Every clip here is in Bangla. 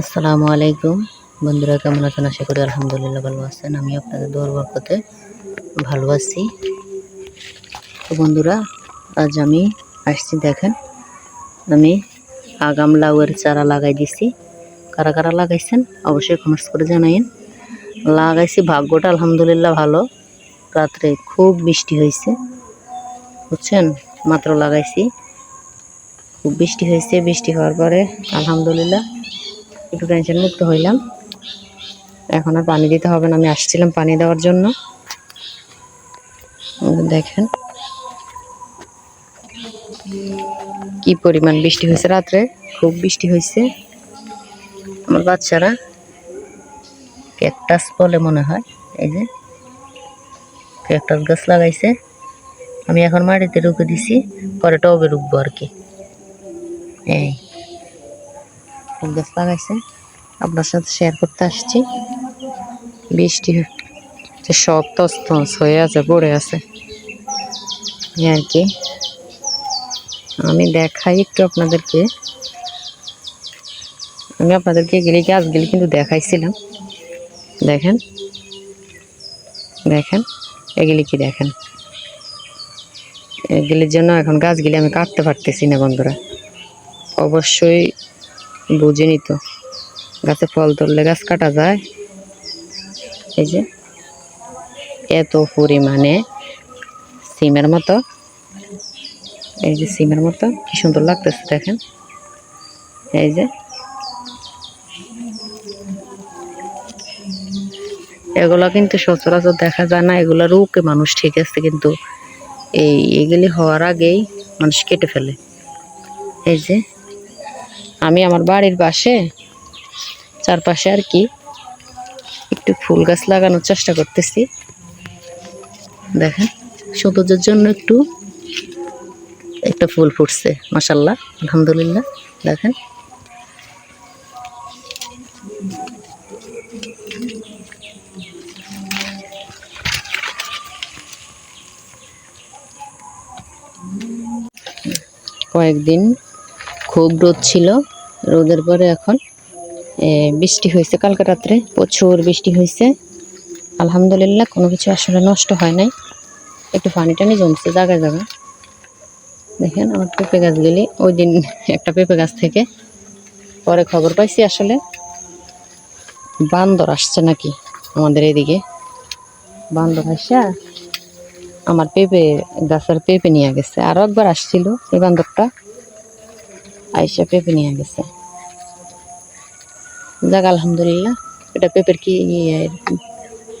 আসসালামু আলাইকুম। বন্ধুরা, কেমন আছেন? আশা করি আলহামদুলিল্লাহ ভালো আছেন। আমি আপনাদের দোয়ার বরকতে ভালো আছি। তো বন্ধুরা, আজ আমি আসছি, দেখেন, আমি আগাম লাউয়ের চারা লাগাই দিছি। কারা কারা লাগাইছেন? অবশ্যই কমেন্টস করে জানাইন। লাগাইছি, ভাগ্যটা আলহামদুলিল্লাহ ভালো। রাত্রে খুব বৃষ্টি হয়েছে, বুঝছেন? মাত্র লাগাইছি। খুব বৃষ্টি হয়েছে, বৃষ্টি হওয়ার পরে আলহামদুলিল্লাহ একটু টেনশন মুক্ত হইলাম। এখন আর পানি দিতে হবে না, আমি আসছিলাম পানি দেওয়ার জন্য। দেখেন। কি পরিমাণ বৃষ্টি হয়েছে রাত্রে, খুব বৃষ্টি হয়েছে। আমার বাচ্চারা ক্যাকটাস বলে মনে হয়, এই যে ক্যাকটাস গাছ লাগাইছে। আমি এখন মাটিতে রুখে দিছি, পরে টবে রুখবো আর কি। এই। ফুল গাছ লাগাইছে। আপনার সাথে শেয়ার করতে আসছি। বৃষ্টি সব তস্তস হয়ে আছে, পড়ে আছে। আর কি। আমি দেখাই একটু আপনাদেরকে। আমি আপনাদেরকে গেলে গাছগুলি কিন্তু দেখাইছিলাম। দেখেন। দেখেন। এগুলি কি দেখেন। এগুলির জন্য এখন গাছগুলি আমি কাটতে পারতেছি না বন্ধুরা। অবশ্যই বুঝিনি তো। গাছে ফল ধরলে গাছ কাটা যায়। এই যে, এত পরিমাণে সিমের মতো। এই যে সিমের মতো, কি সুন্দর লাগতেছে দেখেন। এই যে, এগুলো কিন্তু সচরাচর দেখা যায় না, এগুলো রুকে মানুষ ঠিক আছে, কিন্তু এই এগুলি হওয়ার আগেই মানুষ কেটে ফেলে। এই যে আমি আমার বাড়ির পাশে, চারপাশে আর কি একটু ফুল গাছ লাগানোর চেষ্টা করতেছি। দেখেন, সৌন্দর্যের জন্য একটু একটা ফুল ফুটছে মাসাল্লাহ আলহামদুলিল্লাহ, দেখেন। কয়েকদিন খুব রোদ ছিল। রোদের পরে এখন বৃষ্টি হয়েছে কালকে রাত্রে, প্রচুর বৃষ্টি হয়েছে। আলহামদুলিল্লাহ, কোনো কিছু আসলে নষ্ট হয় নাই। একটু পানি টানি জমছে, জায়গায় জায়গায়। দেখেন, আমার পেঁপে গাছ গাছগুলি, ওই দিন একটা পেঁপে গাছ থেকে পরে খবর পাইছি আসলে। বান্দর আসছে নাকি আমাদের এদিকে? বান্দর আসা, আমার পেঁপে গাছের পেঁপে নিয়ে গেছে। আরও একবার আসছিল এই বান্দরটা। আইসা পেঁপে নিয়ে গেছে। যাক, আলহামদুলিল্লাহ, এটা পেঁপের কি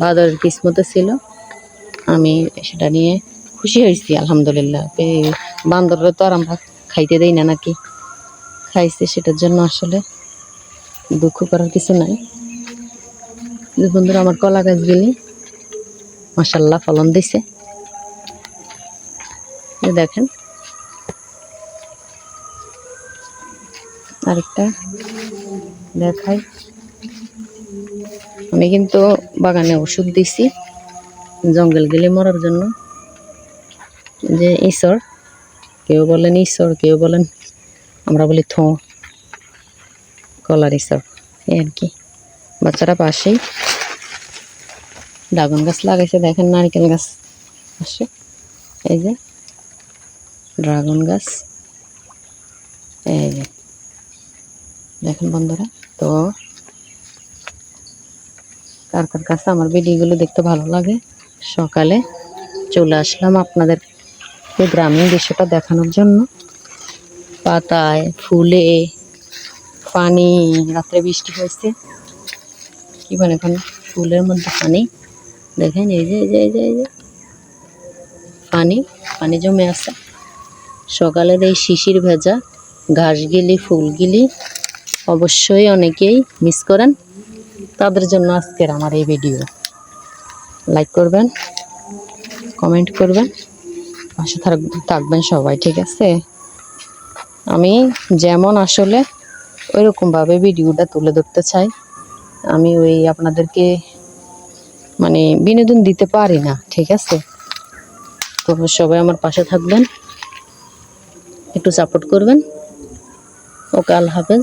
বাদরের কিসমতে ছিল। আমি সেটা নিয়ে খুশি হয়েছি, আলহামদুলিল্লাহ। বান্দররা তো আর আমরা খাইতে দেই না নাকি? খাইছে সেটার জন্য আসলে দুঃখ করার কিছু নাই। বন্ধুরা, আমার কলা গাছগুলি মাসাল্লাহ ফলন দিছে। দেখেন আরেকটা দেখাই। আমি কিন্তু বাগানে ওষুধ দিছি, জঙ্গল গেলে মরার জন্য। যে ঈশ্বর, কেউ বলেন ঈশ্বর, কেউ বলেন আমরা বলি থ, কলার ঈশ্বর, এই আর কি। বাচ্চারা পাশেই ড্রাগন গাছ লাগাইছে, দেখেন নারকেল গাছ আসে। এই যে ড্রাগন গাছ, এই যে। দেখেন বন্ধুরা, তো কার কার কাছে আমার ভিডিওগুলো দেখতে ভালো লাগে। সকালে চলে আসলাম আপনাদের গ্রামীণ দৃশ্যটা দেখানোর জন্য। পাতায় ফুলে, পানি, রাত্রে বৃষ্টি হয়েছে। কি মানে এখন? ফুলের মধ্যে পানি। দেখেন, এই যে এই যে এই যে এই যে। পানি পানি জমে আছে। সকালের এই শিশির ভেজা ঘাসগিলি, ফুলগিলি অবশ্যই অনেকেই মিস করেন। তাদের জন্য আজকের আমার এই ভিডিও লাইক করবেন কমেন্ট করবেন, পাশে থাক- থাকবেন সবাই, ঠিক আছে? আমি যেমন আসলে ওইরকমভাবে ভিডিওটা তুলে ধরতে চাই। আমি ওই আপনাদেরকে মানে বিনোদন দিতে পারি না, ঠিক আছে? তো সবাই আমার পাশে থাকবেন, একটু সাপোর্ট করবেন। ওকে, আল্লাহ হাফেজ।